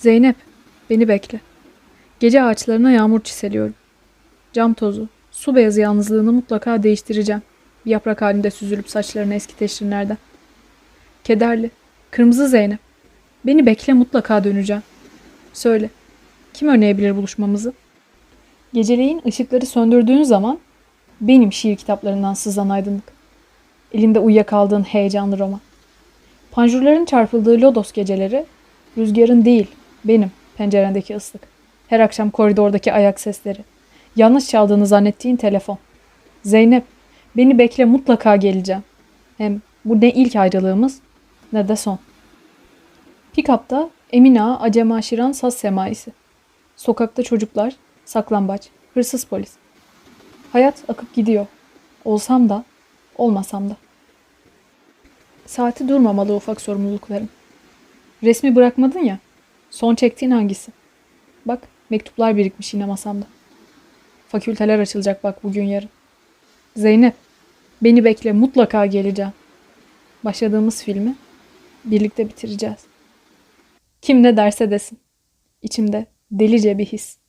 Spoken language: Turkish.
Zeynep, beni bekle. Gece ağaçlarına yağmur çiseliyorum. Cam tozu, su beyazı yalnızlığını mutlaka değiştireceğim. Yaprak halinde süzülüp saçlarına eski teşrinlerden. Kederli, kırmızı Zeynep. Beni bekle mutlaka döneceğim. Söyle, kim önleyebilir buluşmamızı? Geceleyin ışıkları söndürdüğün zaman benim şiir kitaplarından sızan aydınlık. Elinde uyuyakaldığın heyecanlı roman. Panjurların çarpıldığı lodos geceleri, rüzgarın değil, benim pencerendeki ıslık. Her akşam koridordaki ayak sesleri. Yanlış çaldığını zannettiğin telefon. Zeynep, beni bekle mutlaka geleceğim. Hem bu ne ilk ayrılığımız ne de son. Pikapta Emine Ağa, Acem Aşiran saz semaisi. Sokakta çocuklar, saklambaç, hırsız polis. Hayat akıp gidiyor. Olsam da, olmasam da. Saati durmamalı ufak sorumluluklarım. Resmi bırakmadın ya. Son çektiğin hangisi? Bak mektuplar birikmiş yine masamda. Fakülteler açılacak bak bugün yarın. Zeynep, beni bekle mutlaka geleceğim. Başladığımız filmi birlikte bitireceğiz. Kim ne derse desin. İçimde delice bir his.